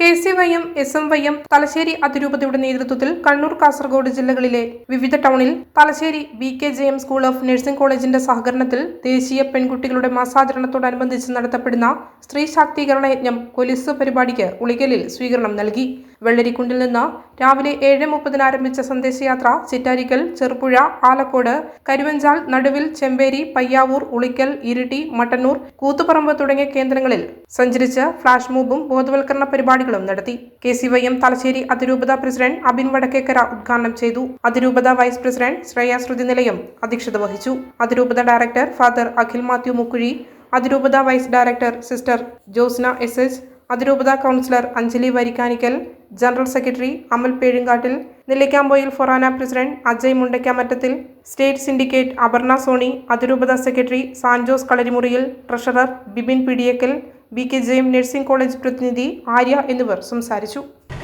K C Y M S M Y M Thalassery അതിരൂപതയുടെ നേതൃത്വത്തിൽ കണ്ണൂർ കാസർഗോഡ് ജില്ലകളിലെ വിവിധ ടൗണിൽ Thalassery B K J M school of nursing കോളേജിന്റെ സഹകരണത്തിൽ ദേശീയ പെൺകുട്ടികളുടെ മാസാചരണത്തോടനുബന്ധിച്ച് നടത്തപ്പെടുന്ന സ്ത്രീ ശാക്തീകരണ യജ്ഞം കൊലിസ് പരിപാടിക്ക് ഉളികലിൽ സ്വീകരണം നൽകി. വെള്ളരിക്കുണ്ടിൽ നിന്ന് രാവിലെ ഏഴ് മുപ്പതിന് ആരംഭിച്ച സന്ദേശയാത്ര ചിറ്റാരിക്കൽ ചെറുപുഴ ആലക്കോട് കരുവഞ്ചാൽ നടുവിൽ ചെമ്പേരി പയ്യാവൂർ ഉളിക്കൽ ഇരിട്ടി മട്ടന്നൂർ കൂത്തുപറമ്പ് തുടങ്ങിയ കേന്ദ്രങ്ങളിൽ സഞ്ചരിച്ച് ഫ്ലാഷ് മൂബും ബോധവൽക്കരണ പരിപാടികളും നടത്തി K C Y M Thalassery അതിരൂപത പ്രസിഡന്റ് അബിൻ വടക്കേക്കര ഉദ്ഘാടനം ചെയ്തു അതിരൂപത വൈസ് പ്രസിഡന്റ് ശ്രേയ ശ്രുതി നിലയം അധ്യക്ഷത വഹിച്ചു അതിരൂപത ഡയറക്ടർ ഫാദർ അഖിൽ മാത്യു മുക്കുഴി അതിരൂപത vice director sister Josna S H അതിരൂപത councillor Anjali Varikkanickal general secretary Amal Pezhunkattil Nellikampoyil forane president Ajay Mundakkamattathil state syndicate Aparna Soni അതിരൂപത secretary Sanjose Kalarimuriyil treasurer Bibin Pidiyakkal B K ജയം nursing college പ്രതിനിധി ആര്യ എന്നിവർ സംസാരിച്ചു.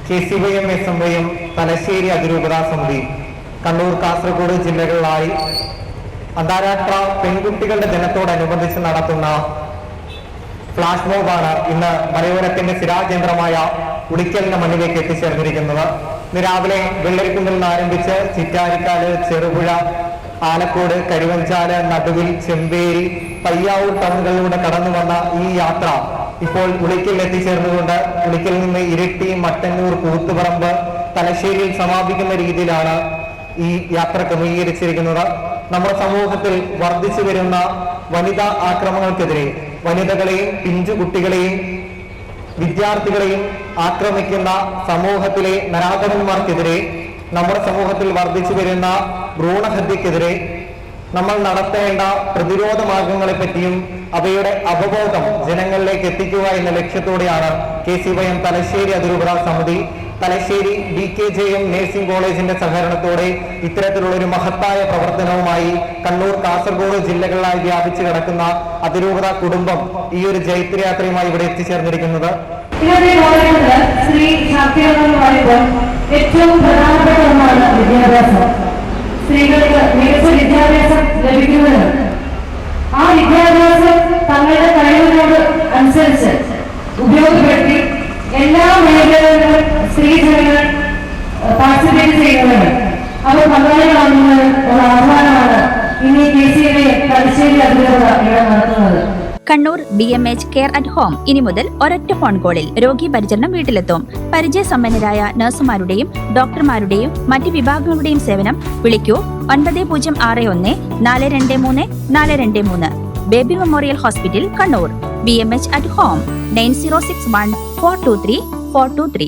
K C M S M Thalassery അതിരൂപതാ സമിതി കണ്ണൂർ കാസർഗോഡ് ജില്ലകളിലായി അന്താരാഷ്ട്ര പെൺകുട്ടികളുടെ ദിനത്തോടനുബന്ധിച്ച് നടത്തുന്ന ഫ്ലാഷ് മോബാണ് ഇന്ന് മലയോരത്തിന്റെ സ്ഥിരാകേന്ദ്രമായ ഉളിക്കലിന്റെ മണ്ണിലേക്ക് എത്തിച്ചേർന്നിരിക്കുന്നത്. ഇന്ന് രാവിലെ വെള്ളരിക്കുന്നിൽ നിന്ന് ആരംഭിച്ച് ചിറ്റാരിക്കാൽ ചെറുപുഴ ആലക്കോട് കരുവഞ്ചാൽ നടുവിൽ ചെമ്പേരി പയ്യാവൂർ ടൗണുകളിലൂടെ കടന്നു വന്ന ഈ യാത്ര ഇപ്പോൾ ഉളിക്കൽ എത്തിച്ചേർന്നുകൊണ്ട് ഉളിക്കൽ നിന്ന് ഇരിട്ടി മട്ടന്നൂർ കൂത്തുപറമ്പ് തലശ്ശേരിയിൽ സമാപിക്കുന്ന രീതിയിലാണ് ഈ യാത്ര ക്രമീകരിച്ചിരിക്കുന്നത്. നമ്മുടെ സമൂഹത്തിൽ വർദ്ധിച്ചു വരുന്ന വനിതാ ആക്രമണങ്ങൾക്കെതിരെ വനിതകളെയും പിഞ്ചു കുട്ടികളെയും വിദ്യാർത്ഥികളെയും ആക്രമിക്കുന്ന സമൂഹത്തിലെ നരാധകന്മാർക്കെതിരെ നമ്മുടെ സമൂഹത്തിൽ വർദ്ധിച്ചു വരുന്ന ഭ്രൂണഹത്യക്കെതിരെ നമ്മൾ നടത്തേണ്ട പ്രതിരോധ മാർഗങ്ങളെ പറ്റിയും അവയുടെ അവബോധം ജനങ്ങളിലേക്ക് എത്തിക്കുക എന്ന ലക്ഷ്യത്തോടെയാണ് K C Y M Thalassery അതിരൂപത സമിതി Thalassery D K J M nursing കോളേജിന്റെ സഹകരണത്തോടെ ഇത്തരത്തിലുള്ള ഒരു മഹത്തായ പ്രവർത്തനവുമായി കണ്ണൂർ കാസർഗോഡ് ജില്ലകളിലായി വ്യാപിച്ചു കിടക്കുന്ന അതിരൂപത കുടുംബം ഈ ഒരു ജൈത്രയാത്രയുമായി ഇവിടെ എത്തിച്ചേർന്നിരിക്കുന്നത്. ഏറ്റവും പ്രധാനപ്പെട്ട ഒന്നാണ് വിദ്യാഭ്യാസം. സ്ത്രീകൾക്ക് വിദ്യാഭ്യാസം തങ്ങളുടെ കഴിവിനോട് അനുസരിച്ച് ഉപയോഗപ്പെടുത്തി എല്ലാ മേഖലകളിലും സ്ത്രീ പാർട്ടിസിപ്പേറ്റ് ചെയ്യുന്നതിന് അവർ പങ്കാളികളാകുന്നത് ഒരു ആഹ്വാനമാണ് ഇനി കെ സി തലശ്ശേരി നടത്തുന്നത്. Kannur B M H care at home ഇനി മുതൽ ഒരൊറ്റ ഫോൺ കോളിൽ രോഗി പരിചരണം വീട്ടിലെത്തും. പരിചയസമ്പന്നരായ നഴ്സുമാരുടെയും ഡോക്ടർമാരുടെയും മറ്റ് വിഭാഗങ്ങളുടെയും സേവനം വിളിക്കൂ. ഒൻപത് പൂജ്യം ആറ് ഒന്ന് നാല് രണ്ട് മൂന്ന് നാല് രണ്ട് മൂന്ന്. Baby memorial hospital Kannur. B M H at home nine zero six one four two three four two three